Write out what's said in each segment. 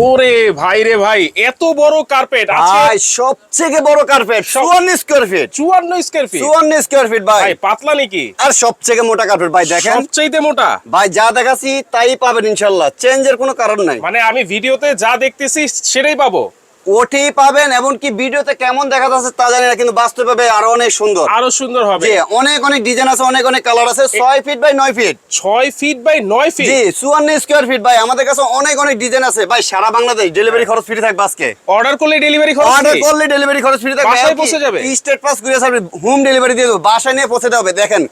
ওরে ভাই রে ভাই এত বড় কার্পেট ভাই সবথেকে বড় কার্পেট 54 স্কয়ার ফিট চুয়ান্ন স্কোয়ার ফিট চুয়ান্ন স্কয়ার ফিট ভাই। ভাই পাতলা নাকি? আর সবথেকে মোটা কার্পেট ভাই দেখেন। সবচেয়ে মোটা? ভাই যা দেখাচ্ছি তাই পাবেন ইনশাল্লাহ। চেঞ্জের কোনো কারণ নাই। মানে আমি ভিডিওতে যা দেখতেছি সেটাই পাবো। ওটি পাবেন এমনকি ভিডিওতে কেমন দেখা যাচ্ছে তা জানি না কিন্তু বাস্তবে আরও অনেক সুন্দর। আরও সুন্দর হবে। জি অনেক অনেক ডিজাইন আছে অনেক অনেক কালার আছে ছয় ফিট বাই নয় ফিট ছয় ফিট বাই নয় ফিট জি চুয়ান্ন স্কোয়ার ফিট ভাই আমাদের কাছে অনেক অনেক ডিজাইন আছে। ভাই সারা বাংলাদেশ ডেলিভারি খরচ ফ্রি থাকবে আজকে। অর্ডার করলে ডেলিভারি খরচ অর্ডার করলে ডেলিভারি খরচ ফ্রি থাকবে। বাসায় পৌঁছে যাবে? Steadfast courier service home delivery দিয়ে দেবো। বাসায় নিয়ে পৌঁছে দেবে দেখেন।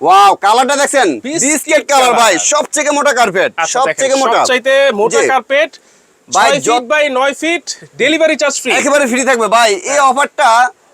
ওয়াও কালারটা দেখছেন? Biscuit colour. ভাই সবথেকে মোটা কার্পেট আচ্ছা, সবথেকে মোটা। সবচাইতে মোটা কার্পেট ভাই, ছয় ফিট বাই নয় ফিট ডেলিভারি চার্জ ফ্রি একেবারে ফ্রি থাকবে। ভাই এই অফারটা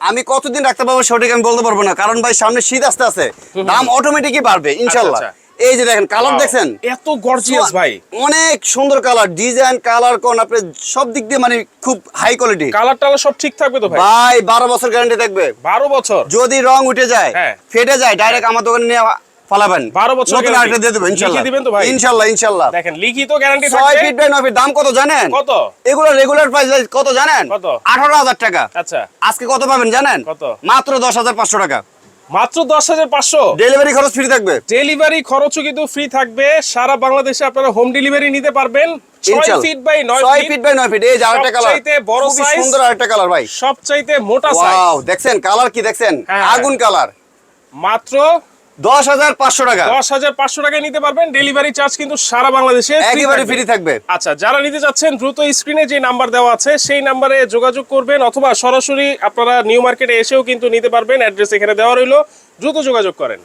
আমি কতদিন রাখতে পারব সঠিক আমি বলতে পারব না কারণ ভাই সামনে শীত আসতে আছে দাম অটোমেটিকই বাড়বে ইনশাল্লাহ। আচ্ছা। এই যে দেখেন কালার দেখছেন? এত গর্জিয়াস ভাই। অনেক সুন্দর কালার ডিজাইন কালার কোন আপনি সব দিক দিয়ে মানে খুব হাই কোয়ালিটি কালার টালার সব ঠিক থাকবে তো ভাই? ভাই বারো বছর গ্যারান্টি থাকবে। বারো বছর। যদি রং উঠে যায় হ্যাঁ। ফেটে যায় ডাইরেক্ট আমার দোকানে নিয়ে ফালাবেন। 12 বছর নতুন আরেকটা দিয়ে দেবো ইনশাল্লাহ। দিবেন তো ভাই? ইনশাল্লাহ ইনশাল্লাহ। দেখেন লিখিত গ্যারান্টি ফিট বাই ফিট দাম কত জানেন? কত? এগুলো রেগুলার প্রাইস কত জানেন? কত? আঠারো হাজার টাকা। আচ্ছা। আজকে কত পাবেন জানেন? কত? মাত্র দশ হাজার পাঁচশো টাকা। মাত্র দশ হাজার পাঁচশো? ডেলিভারি খরচ ফ্রি থাকবে। ডেলিভারি খরচও কিন্তু ফ্রি থাকবে। সারা বাংলাদেশে আপনারা হোম ডেলিভারি নিতে পারবেন। ফিট বাই নয় ফিট ফিট বাই নয় ফিট এই যে আরেকটা কালার সবচাইতে বড় খুবই size। সুন্দর আরেকটা কালার ভাই। সবচাইতে মোটা দেখছেন? কালার কি দেখছেন? হ্যাঁ। আগুন কালার মাত্র দশ হাজার পাঁচশো টাকা। দশ হাজার পাঁচশো টাকায় নিতে পারবেন। ডেলিভারি চার্জ কিন্তু সারা বাংলাদেশে একেবারে থাকবে। ফ্রি থাকবে। আচ্ছা যারা নিতে যাচ্ছেন দ্রুত স্ক্রিনে যে নাম্বার দেওয়া আছে সেই নাম্বারে যোগাযোগ করবেন অথবা সরাসরি আপনারা নিউ মার্কেটে এসেও কিন্তু নিতে পারবেন। অ্যাড্রেস এখানে দেওয়া রইল। দ্রুত যোগাযোগ করেন।